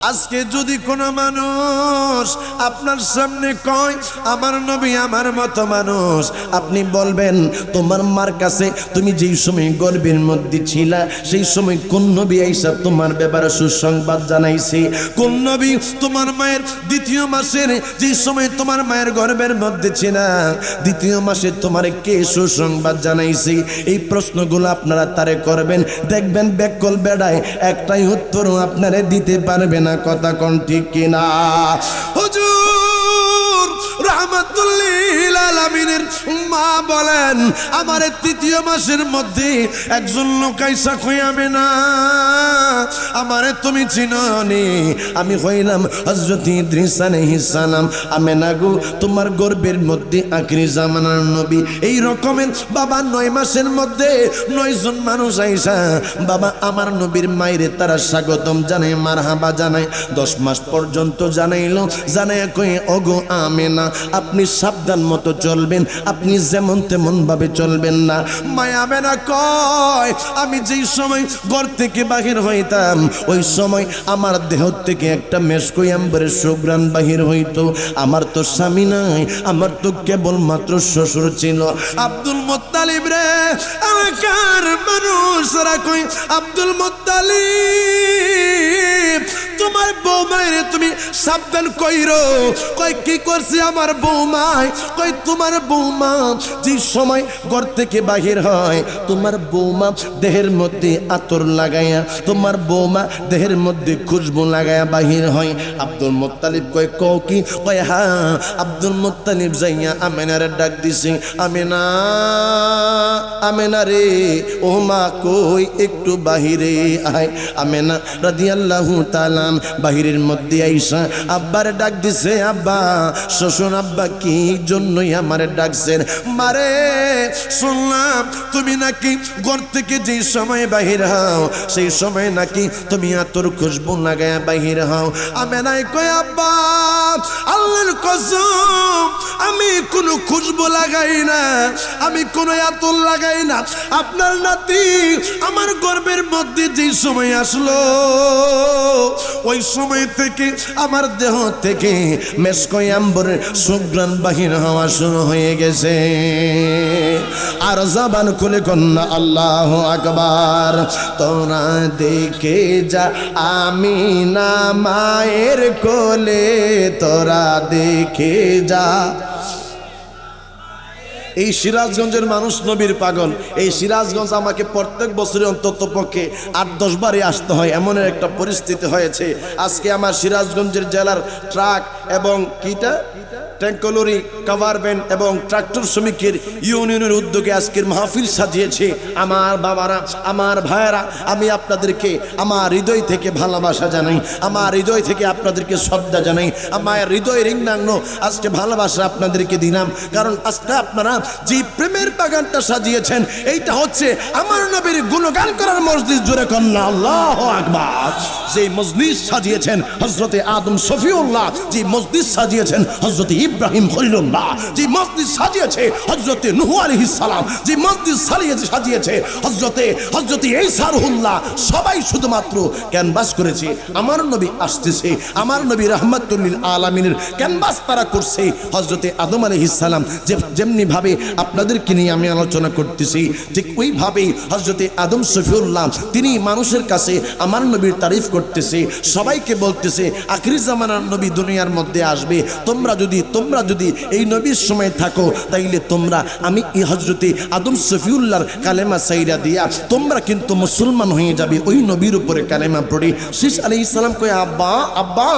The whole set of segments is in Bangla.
আজকে যদি কোনো মানুষ আপনার সামনে কয়, আমার নবী আমার মতো মানুষ আপনি বলবেন, তোমার মার কাছে তুমি যেই সময় গর্বের মধ্যে ছিলা, সেই সময় কোন নবী আইসা তোমার ব্যাপারে সুসংবাদ জানাইছে? কোন নবী তোমার মায়ের দ্বিতীয় মাসের যেই সময় তোমার মায়ের গর্বের মধ্যে ছিলা, দ্বিতীয় মাসে তোমার কে সুসংবাদ জানাইছে? এই প্রশ্নগুলো আপনারা তারে করবেন। দেখবেন ব্যাকল বেড়ায় একটাই উত্তরও আপনারা দিতে পারবে না। কথা কোন ঠিক কিনা? হুজুর রহমতুল্লিল মা বলেন, আমার তৃতীয় মাসের মধ্যে একজন লোকাইসা খয়াবে না। আমারে তুমি চিননি আমি হইলাম হজরত আলাইহিস সালাম। আমি না গো, তোমার গর্বের মধ্যে আখরি জামানার নবী। এই রকমের বাবা নয় মাসের মধ্যে নয়জন মানুষ আইসা। বাবা, আমার নবীর মায়েরে তারা স্বাগতম জানায়, মারহাবা জানায়। দশ মাস পর্যন্ত জানাইলো জানাই কয়ে অগো আমে না আপনি সাবধান মতো চলবেন। আপনি যেমন তেমন ভাবে চলবেন না। মায়াবে না কয়, আমি যেই সময় ঘর থেকে বাহির হইতাম, ওই সময় আমার দেহ থেকে একটা মেসকইয়াম্বরের সুগ্রাণ বাহির হইতো। আমার তো স্বামী নাই, আমার তো কেবল মাত্র শ্বশুর ছিল। আব্দুল মোত্তালিব রে, এলাকার মানুষরা কই আব্দুল মোত্তালিব, তোমার বৌমায় তুমি সাবধান কইরো। কই কি করছে আমার বৌমায়? কই তোমার বৌমা, যে সময় ঘর থেকে বাহির হয়, তোমার বৌমা দেহের মধ্যে আতর লাগাইয়া তোমার বৌমা দেহের মধ্যে খুশবু লাগাইয়া বাহির হয়। আব্দুল মোত্তালিব কয়, কও কি? কয় হ্যাঁ আব্দুল মোত্তালিব যাইয়া আমেনারে ডাক দিছে, আমেনা আমেনা রে, ও মা কই একটু বাহিরে আয়। আমেনা রাদিয়াল্লাহু তাআলা বাহিরের মধ্যে আইসা, আব্বার ডাক দিছে, আব্বা শ্বশুর আব্বা, কি জন্যই আমারে ডাকছেন মারে, শুনলাম তুমি নাকি ঘর থেকে যে সময় বাহির হও, সেই সময় নাকি তুমি আতর খুশবু লাগায় বাহির হও। আমি নাই কই, আব্বা, আল্লাহর কসম, আমি কোনো খুশবু লাগাই না, আমি কোনো আতর লাগাই না। আপনার নাতি আমার গর্বের মধ্যে যে সময় আসলো, ওই সময় থেকে আমার দেহ থেকে মেসকই আম্বরের সুগ্রাণ বাহির হওয়া শুরু হয়ে গেছে। আর জবান খুলে কন্যা, আল্লাহ আকবার। তোরা দেখে যা, আমি না মায়ের কোলে। তোরা দেখে যা। এই সিরাজগঞ্জের মানুষ নবীর পাগল। এই সিরাজগঞ্জ আমাকে প্রত্যেক বছরে অন্তত পক্ষে আট, দশ বারে আসতে হয়। এমন একটা পরিস্থিতি হয়েছে। আজকে আমার সিরাজগঞ্জের জেলার ট্রাক এবং কিটা? ট্যাঙ্কলরি কাভার ভ্যান এবং ট্রাক্টর শ্রমিকের ইউনিয়নের উদ্যোগে আজকের মাহফিল সাজিয়েছে। আমার বাবারা, আমার ভাইয়েরা, আমি আপনাদেরকে আমার হৃদয় থেকে ভালোবাসা জানাই, আমার হৃদয় থেকে আপনাদেরকে শ্রদ্ধা জানাই, আমার হৃদয় রিংনাঙ্গ আজকে ভালোবাসা আপনাদেরকে দিলাম, কারণ আজকে আপনারা যে প্রেমের বাগানটা সাজিয়েছেন, এইটা হচ্ছে আমার নবীর গুণগান করার মসজিদ জুড়ে কন্যা, আল্লাহ আকবার। যে মসজিদ সাজিয়েছেন হজরতে আদম শফিউল্লাহ, যে মসজিদ সাজিয়েছেন হজরতে ইব্রাহিম খলিলুল্লাহ, যে মসজিদ সাজিয়েছে হজরতে নুহু আলাইহিস সালাম, যে মসজিদ সাজিয়েছে সাজিয়েছে হজরতে হজরতে ঈসারুল্লাহ সবাই শুধুমাত্র ক্যানভাস করেছে। আমার নবী আসতেছে, আমার নবী রহমতুল্লিল আলামিনের ক্যানভাস তারা করছে। হজরতে আদম আলাইহিস সালাম যে, যেমনি ভাবে আপনাদেরকে নিয়ে আমি আলোচনা করতেছি, ঠিক ওইভাবেই হজরতে আদম শফিউল্লাহ তিনি মানুষের কাছে আমার নবীর তারিফ করতেছে, সবাইকে বলতেছে, আখরি জামানার নবী দুনিয়ার মধ্যে আসবে, তোমরা যদি তোমরা যদি এই নবীর সময় থাকো, তাইলে তোমরা, আমি এই হজরতে আদম শফিউল্লাহর কালেমা সাইরা দিয়া, তোমরা কিন্তু মুসলমান হয়ে যাবে ওই নবীর উপরে কালেমা পড়ে। শীষ আলী ইসলাম কয়ে, আব্বা আব্বা,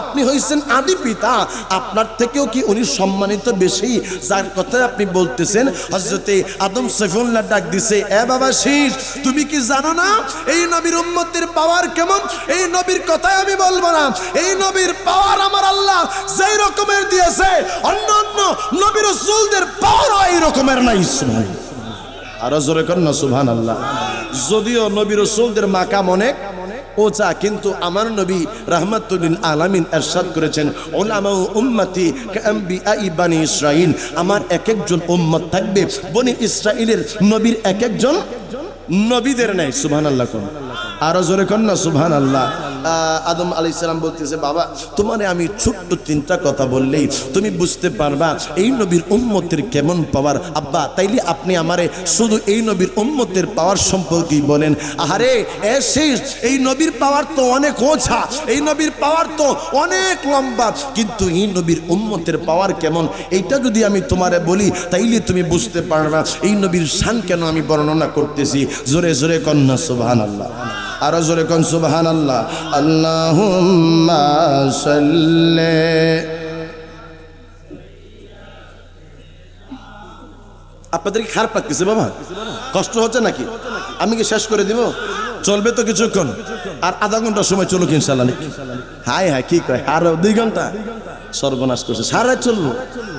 আপনি হয়েছেন আদি পিতা। আপনার থেকেও কি উনি সম্মানিত বেশি? যার কথা আপনি বলতেছেন হজরতে আদম সফিউল্লাহ ডাক দিছে, এ বাবা শীষ তুমি কি জানো না? এই নবীর উম্মতের পাওয়ার কেমন? এই নবীর কথাই আমি বলব না। এই নবীর পাওয়ার আমার আল্লাহ যেই রকমের দিয়েছে অন্য অন্য নবীর রসুলদের পাওয়ারও এই রকমের নাই আরও জোরে কর না সুবহান আল্লাহ যদিও নবী রসুলদের মাকাম অনেক ওচা কিন্তু আমার নবী রহমাতুল্লিল আলামিন এরশাদ করেছেন ওলামা উম্মতি বানি ইসরাইল আমার এক একজন উম্মত থাকবে বনি ইসরাইলের নবীর এক একজন নবীদের নেই সুবহানাল্লাহ কোন। আরও জোরে কর না সুবহানাল্লাহ। আহ, আদম আলি সালাম বলতেছে, বাবা, তোমারে আমি ছোট্ট তিনটা কথা বললেই তুমি বুঝতে পারবা এই নবীর উম্মতের কেমন পাওয়ার। আব্বা, তাইলে আপনি আমারে শুধু এই নবীর উম্মতের পাওয়ার সম্পর্কেই বলেন। আহারে, এ শেষ, এই নবীর পাওয়ার তো অনেক ওছা এই নবীর পাওয়ার তো অনেক লম্বা, কিন্তু এই নবীর উম্মতের পাওয়ার কেমন? এইটা যদি আমি তোমারে বলি, তাইলে তুমি বুঝতে পারবা, এই নবীর শান কেন আমি বর্ণনা করতেছি? জোরে জোরে কন্যা সুবহান আল্লাহ আরও জোরে কন সুবহান আল্লাহ আল্লাহ আপনাদের কি খারাপ লাগতেছে বাবা? কষ্ট হচ্ছে নাকি? আমি কি শেষ করে দিব? চলবে তো কিছুক্ষণ। আর আধা ঘণ্টার সময় চলুক ইনশাল্লাহ হাই হাই কি কয়? আর দুই ঘণ্টা? সর্বনাশ করছে। সারা চলবো।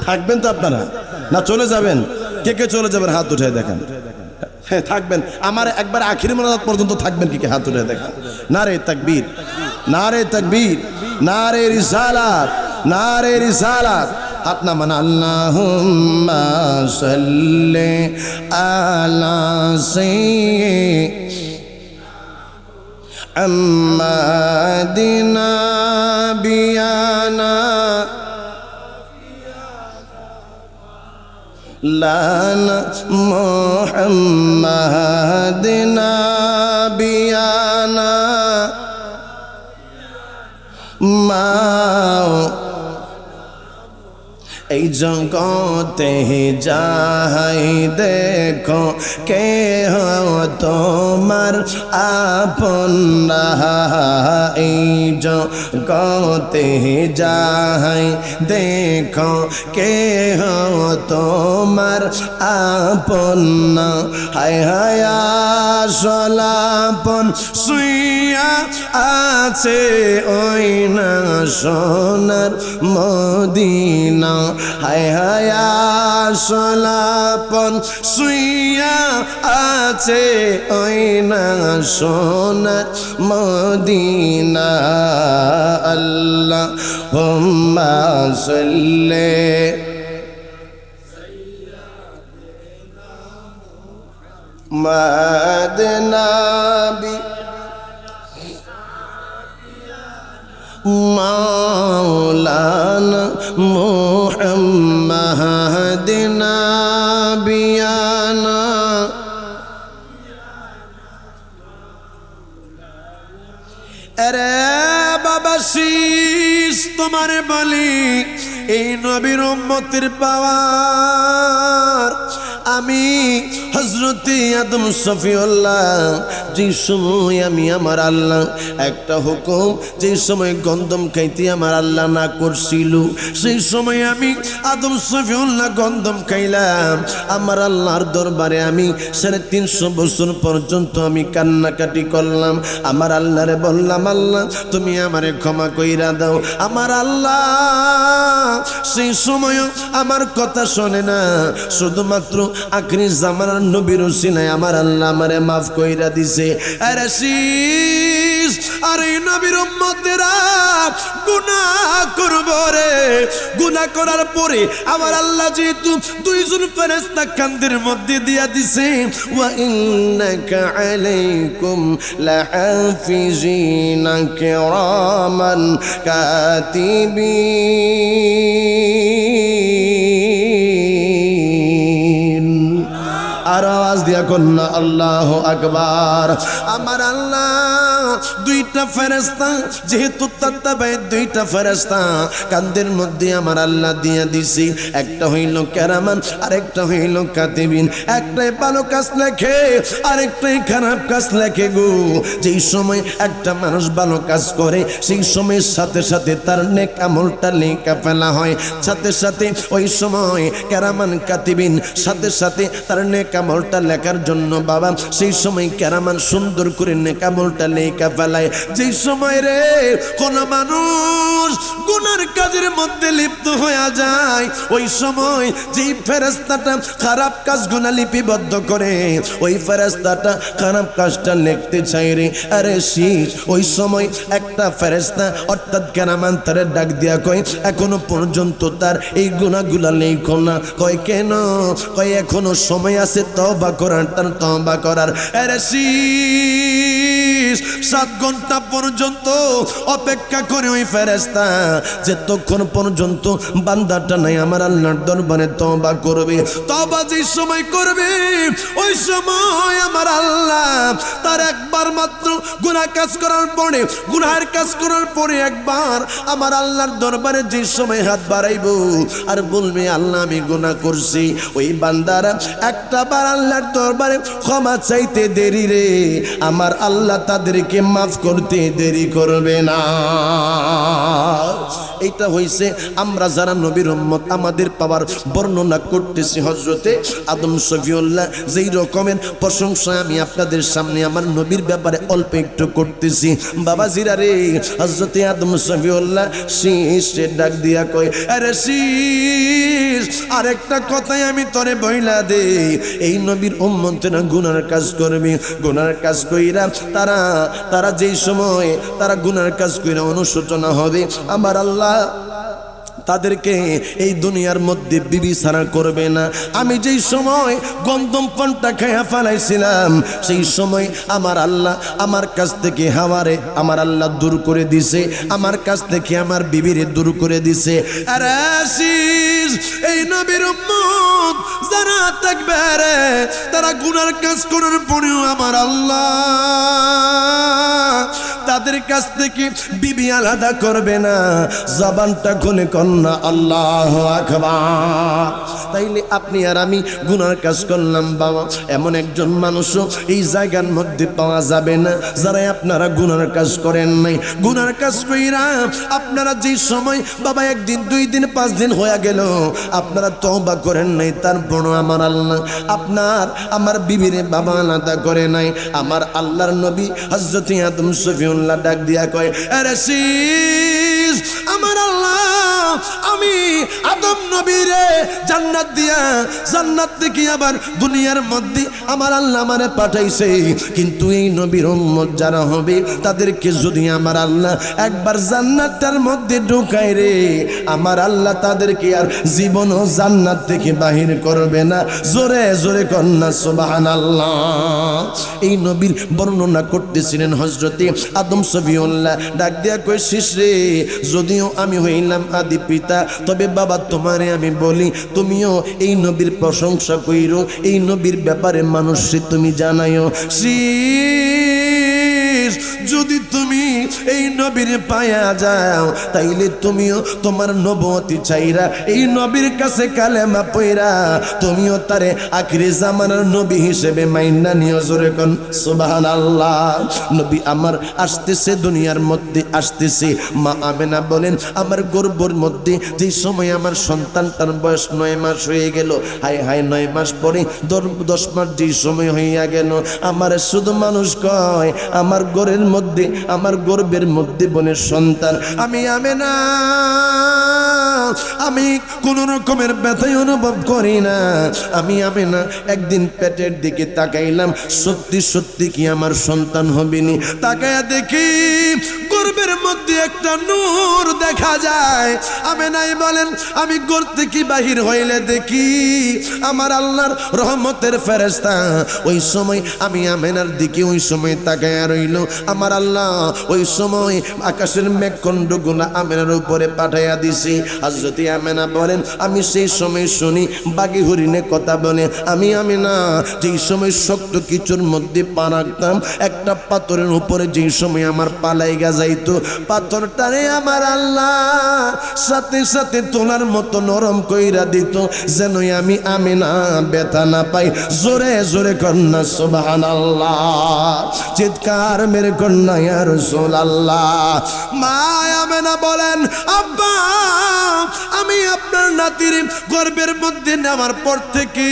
থাকবেন তো আপনারা? না, চলে যাবেন। কে কে চলে যাবেন? হাত উঠে দেখেন। হ্যাঁ থাকবেন। আমার একবার আখির মোনাজাত পর্যন্ত থাকবেন কি হাত তুলে দেখেন না রে তাকবীর না রে তাকবীর না রে রিসালাত না রে রিসালাত। হাত নামান আল্লাহুম্মা সাল্লি আলা সাইয়্যিদিনা বিয়ানা لنا محمد نبينا ما এই জগতে যাহাই দেখো কে তোমার আপন এই জগতে যাহাই দেখো কে তোমার আপন হায় হায় সলাপন শুইয়া আছে ওই না সোনার মদিনা। হায় হায় সলাপন শুইয়া আছে ওই না সোনার মদিনা আল্লাহ হুম্মা সাল্লে মাদনাবি مولانا محمد نبينا আরে বাবা শীষ তোমারে বলি এই নবীর উম্মতের পাওয়ার আমি হজরতে আদম সফিউল্লাহ যে সময় আমি আমার আল্লাহ, একটা হুকুম, যে সময় গন্ধম খাইতে আমার আল্লাহ না করছিল, সেই সময় আমি আদম সফিউল্লাহ গন্ধম খাইলাম। আমার আল্লাহর দরবারে আমি সাড়ে তিনশো বছর পর্যন্ত আমি কান্নাকাটি করলাম। আমার আল্লাহরে বললাম, আল্লাহ, তুমি আমারে ক্ষমা কইরা দাও। আমার আল্লাহ সেই সময় আমার কথা শোনে না। শুধুমাত্র আখরি জামানার নবীর সিনাই আমার আল্লাহ আমারে মাফ কইরা দিছে। আরে শীষ আর নবীর গুনাহ করব রে। গুনাহ করার পরে আমার আল্লাহ যেহেতু দুইজন ফেরেশতা কান্দের মধ্যে দিয়া দিছে, ওয়া ইন্নাকা আলাইকুম লাহাফিজিনা কিরামান কাতিবিন। আওয়াজ দিয়া কন্যা, আল্লাহ আকবার। আমার আল্লাহ, দুইটা ফেরেস্তা যেহেতু দুইটা ফেরেস্তা কান্দের মধ্যে আমার আল্লাহ দিয়া দিছি। একটা হইল কেরামান আরেকটা হইল কাতিবিন। একটাই ভালো কাজ লেখে, আরেকটাই খারাপ কাজ লেখে গো। যেই সময় একটা মানুষ ভালো কাজ করে, সেই সময়ের সাথে সাথে তার নেক আমলটা লেখা ফেলা হয়। সাথে সাথে ওই সময় ক্যারামান, কাতিবিন, সাথে সাথে তার নেক আমলটা লেখার জন্য বাবা, সেই সময় কেরামান সুন্দর করে নেক আমলটা লেখা ফেলায়। যেই সময় রে, কোন মানুষ গুনার কাজের মধ্যে লিপ্ত হয়ে যায়, ওই সময় যেই ফেরেস্তাটা খারাপ কাজ গুণা লিপিবদ্ধ করে, ওই ফেরেস্তাটা খারাপ কাজটা লিখতে চাই রে। আরে শীষ ওই সময় একটা ফেরেস্তা অর্থাৎ কেরামান তারে ডাক দিয়া কয়, এখনও পর্যন্ত তার এই গুণাগুলা লেখো না। কয়, কেন? কয়, এখনও সময় আছে তবা করার, তার করার। সাত ঘণ্টা পর্যন্ত অপেক্ষা করে ওই ফেরেস্তা যে পর্যন্ত বান্দাটা নাই, আমার আল্লাহর দরবারে তবা করবে। তবা যে সময় করবে, ওই সময় আমার আল্লাহ তার একবার মাত্র কাজ করার পরে, গুনাহের কাজ করার পরে একবার আমার আল্লাহর দরবারে যে সময় হাত বাড়াইব, আর বলবে, আল্লাহ, আমি গুনাহ করছি। ওই বান্দারা একটা বার আল্লাহর দরবারে ক্ষমা চাইতে দেরি রে। আমার আল্লাহ তাদেরকে মাফ করতে দেরি করবে না। এইটা হইছে, আমরা যারা নবীর উম্মত, আমাদের পাওয়ার বর্ণনা করতেছি হজরতে আদম শফিউল্লাহ যেই রকমের প্রশংসা আমি আপনাদের সামনে আমার নবীর ব্যাপারে অল্প একটু করতেছি। বাবা জিরা রে হজরতে আদম শফিউল্লাহ শীষে ডাক দিয়া কয়, আরে শীষ, আরেকটা কথাই আমি তরে বইলা দে। এই নবীর উম্মতেরা গুনার কাজ করবে, গুনার কাজ কইরা তারা তারা যেই সময় তারা গুনার কাজ কইরা অনুশোচনা হবে, আমার আল্লাহ তাদেরকে এই দুনিয়ার মধ্যে বিবি সারা করবে না। আমি যেই সময় গন্ধম পানটা খেয়া ফেলাইছিলাম, সেই সময় আমার আল্লাহ আমার কাছ থেকে হাওয়ারে আমার আল্লাহ দূর করে দিছে, আমার কাছ থেকে আমার বিবিরে দূর করে দিছে। আর এই নবীর উম্মত যারা থাকবে রে, তারা গুনার কাজ করার পরেও আমার আল্লাহ তাদের কাছ থেকে বিবি আলাদা করবে না। জবানটা খুলে কন্যা আল্লাহ আকবার। তাইলে আপনি আর আমি গুনার কাজ করলাম, বাবা। এমন একজন মানুষও এই জায়গার মধ্যে পাওয়া যাবে না যারা আপনারা গুনার কাজ করেন নাই। গুনার কাজ কইরা আপনারা যে সময় বাবা একদিন, দুই দিন, পাঁচ দিন হয়ে গেল, আপনারা তওবা করেন নাই তারপর আমার আল্লাহ, আপনার আমার বিবিরে বাবা আলাদা করে নাই, আমার আল্লাহর নবী হজরত আদম সফিউল্লাহ ডাক দিয়া কয় আমার আল্লাহ, আমি আদম নবীরে জান্নাত দিয়া, জান্নাত থেকে আবার দুনিয়ার মধ্যে আমার আল্লাহ আমারে পাঠাইছে। কিন্তু এই নবীর উম্মত যারা হবে, তাদেরকে যদি আমার আল্লাহ একবার জান্নাতের মধ্যে ঢুকায় রে, আমার আল্লাহ তাদেরকে আর জীবন ও জান্নাত থেকে বাহির করবে না। জোরে জোরে কন্যা সুবাহান আল্লাহ এই নবীর বর্ণনা করতেছিলেন হজরতে আদম সবিউল্লাহ। ডাক দিয়া কই শিশরে যদিও আমি হইলাম আদি পিতা, তবে বাবা তোমারে আমি বলি, তুমিও এই নবীর প্রশংসা কইরো, এই নবীর ব্যাপারে মানুষ, তুমি জানাইও শ্রী যদি তুমি এই নবীর পায়া যাও, তাইলে তুমিও তোমার নবতী চাইরা এই নবীর কাছে কালেমা পইরা তুমিও তারে আখিরে জামানার নবী হিসেবে মাইন্না নিয়ে জোরে কোন সুবাহান আল্লাহ নবী আমার আসতেছে, দুনিয়ার মধ্যে আসতেছে। মা আমেনা বলেন, আমার গর্বর মধ্যে যে সময় আমার সন্তান তার বয়স নয় মাস হয়ে গেল হাই হাই নয় মাস পরে দশ মাস যে সময় হইয়া গেল, আমার শুধু মানুষ কয়, আমার গরের মধ্যে আমার গর্বের মধ্যে বনের সন্তান। আমি না আমি কোন রকমের ব্যথাই অনুভব করি না। আমি আমি না একদিন পেটের দিকে তাকাইলাম, সত্যি সত্যি কি আমার সন্তান হবেনি? তাকায়া দেখি গর্বের মধ্যে একটা নূর দেখা যায়। আমি নাই বলেন, আমি গোর থেকে বাহির হইলে দেখি? আমার আল্লাহর রহমতের ফেরেস্তা ওই সময় আমি আমেনার দিকে ওই সময় তাকায়া রইল। আমার আল্লাহ ওই সময় আকাশের মেঘখণ্ডগুলা আমেনার উপরে পাঠাইয়া দিছি। আর যদি আমেনা বলেন, আমি সেই সময় শুনি বাকি হরিণে কথা বলে। আমি আমি না যেই সময় শক্ত কিছুর মধ্যে পা রাখতাম, একটা পাথরের উপরে যেই সময় আমার পালাই গা যাইতো পাথরটারে আমার আল্লাহ সাথে সাথে তোলার মতো নরম কইরা দিত যেন আমি আমি না ব্যথা না পাই। জোরে জোরে কন্যা সুবহান আল্লাহ চিৎকার মেরে কন্যা ইয়ার আল্লাহ মা আমেনা বলেন, আব্বা, আমি আপনার নাতির গর্বের মধ্যে নেওয়ার পর থেকে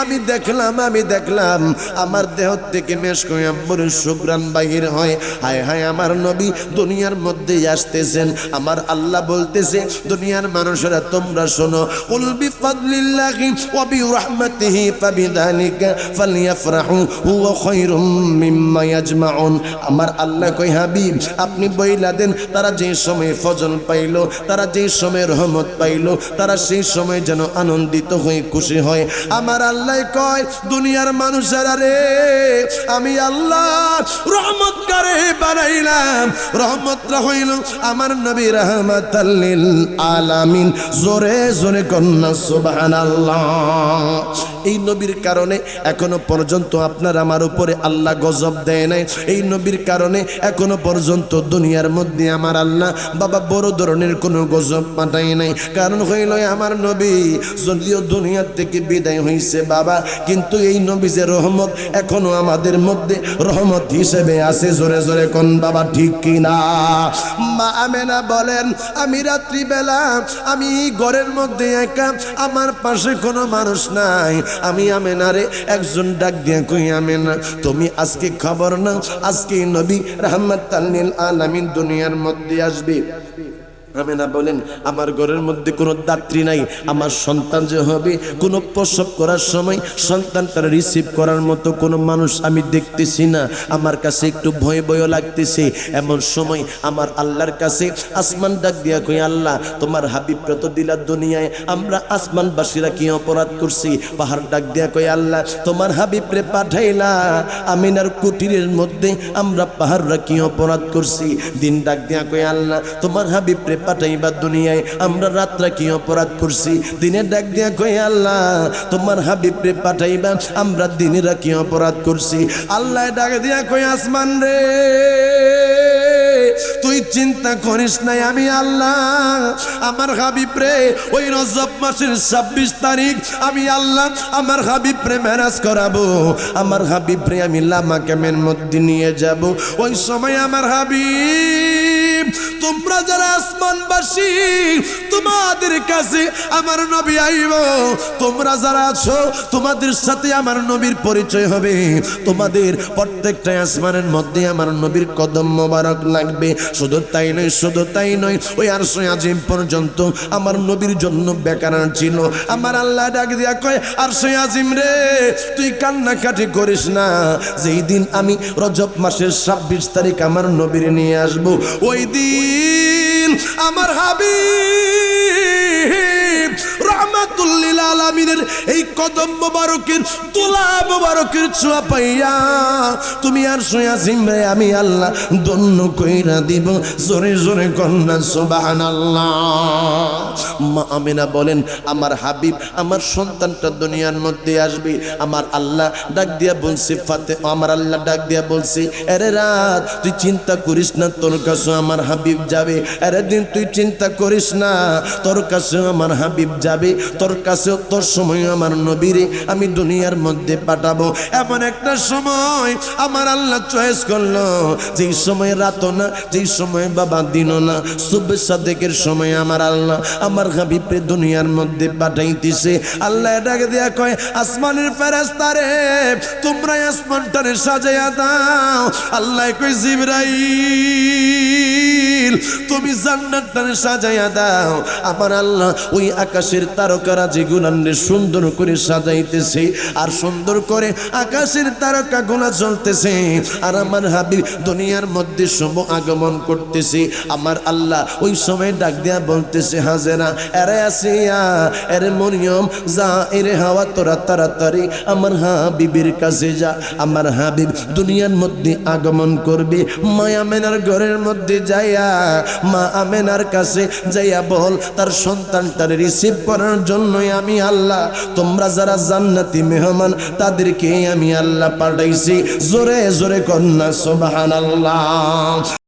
আমি দেখলাম আমি দেখলাম, আমার দেহ থেকে মেশ কয়াম্বরের সুগ্রান বাহির হয়। হায় হায়, আমার নবী দুনিয়ার মধ্যে আসতেছেন। আমার আল্লাহ বলতেছে, দুনিয়ার মানুষেরা তোমরা শোনো, কুল বিফাদলিল্লাহি ওয়া বিরহমাতিহি ফাবিযালিকা ফালইফরাহু হুয়া খায়রুম মিম্মা ইয়াজমাউন। আমার আল্লাহ কই হাবিব, আপনি বইলা দেন, তারা যে সময় ফজল পাইল, তারা যে সময় রহমত পাইল, তারা সেই সময় যেন আনন্দিত হয়ে খুশি হয়। আমার আল্লাহ কয়, দুনিয়ার মানুষেরা রে, আমি আল্লাহ রহমত করে বানাইলাম রহমতটা হইল আমার নবী রহমত আলামিন। জোরে জোরে কন্যা সুবহানাল্লাহ। এই নবীর কারণে এখনও পর্যন্ত আপনার আমার উপরে আল্লাহ গজব দেয় নাই। এই নবীর কারণে এখনও পর্যন্ত দুনিয়ার মধ্যে আমার আল্লাহ বাবা বড় ধরনের কোনো গজব পাঠাই নাই। কারণ হইল আমার নবী যদিও দুনিয়ার থেকে বিদায় হয়েছে বাবা, কিন্তু এই নবী যে রহমত এখনও আমাদের মধ্যে রহমত হিসেবে আছে। জোরে জোরে কোন বাবা, ঠিক কিনা? মা আমেনা বলেন, আমি রাত্রিবেলা, আমি ঘরের মধ্যে একা, আমার পাশে কোনো মানুষ নাই। আমি আমেনারে একজন ডাক দিয়ে কই আমেনা, তুমি আজকে খবর না আজকে নবী রহমত আলামিন দুনিয়ার মধ্যে আসবে। আমেনা বলেন, আমার ঘরের মধ্যে কোনো দাত্রী নাই, আমার সন্তান যে হবে, কোনো প্রসব করার সময় সন্তানটা রিসিভ করার মতো কোনো মানুষ আমি দেখতেছি না। আমার কাছে একটু ভয় ভয় লাগতেছে। এমন সময় আমার আল্লাহর কাছে আসমান ডাক দিয়া কই আল্লাহ, তোমার হাবিবরা তো দিলা দুনিয়ায়, আমরা আসমানবাসীরা কি অপরাধ করছি? পাহাড় ডাক দিয়া কই আল্লাহ, তোমার হাবিবরে পাঠাইলা, আমিনার কুটিরের মধ্যে আমরা পাহাড়রা কি অপরাধ করছি? দিন ডাক দিয়া কই আল্লাহ, তোমার হাবিবরে পাঠাইবা দুনিয়ায়। আমরা রাত্রা কি অপরাধ করছি? দিনে ডাক দিয়া কই আল্লাহ, তোমার হাবিবরে পাঠাইবা আমরা দিনেরা কি অপরাধ করছি? আল্লাহ ডাক দিয়া কই আসমান রে, তুই চিন্তা করিস নাই, আমি আল্লাহ, আমার হাবিব রে ওই রজব মাসের ছাব্বিশ তারিখ আমি আল্লাহ, আমার হাবিব রে ম্যারাজ করাবো। আমার হাবিব রে আমি লামা ক্যামের মধ্যে নিয়ে যাব। ওই সময় আমার হাবিব তোমরা যারা আসমানবাসী, তোমাদের কাছে আমার নবী আইব। তোমরা যারা আছো, তোমাদের সাথে আমার নবীর পরিচয় হবে। তোমাদের প্রত্যেকটা আসমানের মধ্যে আমার নবীর কদম মোবারক লাগবে। শুধু তাই নয়, শুধু তাই নয়, ওই আরশো আজিম পর্যন্ত আমার নবীর জন্য বেকার ছিল। আমার আল্লাহ ডাক দিয়া কয় আর আজিম রে, তুই কান্নাকাটি করিস না। যেই দিন আমি রজব মাসের ছাব্বিশ তারিখ আমার নবীর নিয়ে আসব, ওই দিন আমার হাবিব আলমিনের এই কদম মোবারকের তুলা মোবারকের ছোঁয়া পাইয়া তুমি আর সোয়া আমি আল্লাহ দন্য কইরা দিব। জোরে জোরে কন্যা সোবাহান মা আমিনা বলেন, আমার হাবিব, আমার সন্তানটা দুনিয়ার মধ্যে আসবে। আমার আল্লাহ ডাক দিয়া বলছে, ফাতে আমার আল্লাহ ডাক দিয়া বলছে, আরে রাত, তুই চিন্তা করিস না, তোর কাছে আমার হাবিব যাবে। আরে দিন, তুই চিন্তা করিস না, তোর কাছে আমার হাবিব যাবে। তোর কাছেও তোর সময় আমার নবীরে আমি দুনিয়ার মধ্যে পাঠাবো। এমন একটা সময় আমার আল্লাহ চয়েস করল। যেই সময় রাতও না, যেই সময় বাবা দিনও না, শুভে সাদেকের সময় আমার আল্লাহ আমার হাবিবরে দুনিয়ার মধ্যে পাঠাইতেছে। আল্লাহ ডাকে দেয়া কয়, আসমানের ফেরেস্তারে তোমরা আসমানটারে সাজাইয়া দাও। আল্লাহ কই জিবরাইল তুমি জান্নাতটারে সাজাইয়া দাও। আমার আল্লাহ ওই আকাশের তারকারা যেগুলানে সুন্দর করে সাজাইতেছে আর সুন্দর করে আকাশের তারকা গোলা চলতেছে। আর আমার হাবিব দুনিয়ার মধ্যে শুভ আগমন করতেছে। আমার আল্লাহ ওই সময় ডাক দেয়া বলতেছে, হাজেরা, এরে আসিয়া, এরে মরিয়ম, যা এরে হাওয়া তোরা তাড়াতাড়ি আমার হাবিবের কাছে যা। আমার হাবিব দুনিয়ার মধ্যে আগমন করবে, মায়া মেনার ঘরের মধ্যে যাইয়া মা আমেনার কাছে যাইয়া বল, তার সন্তানটার রিসিভ করার জন্যই আমি আল্লাহ। তোমরা যারা জান্নাতি মেহমান তাদেরকে আমি আল্লাহ পাঠাইছি। জোরে জোরে কন্যা সোবাহান আল্লাহ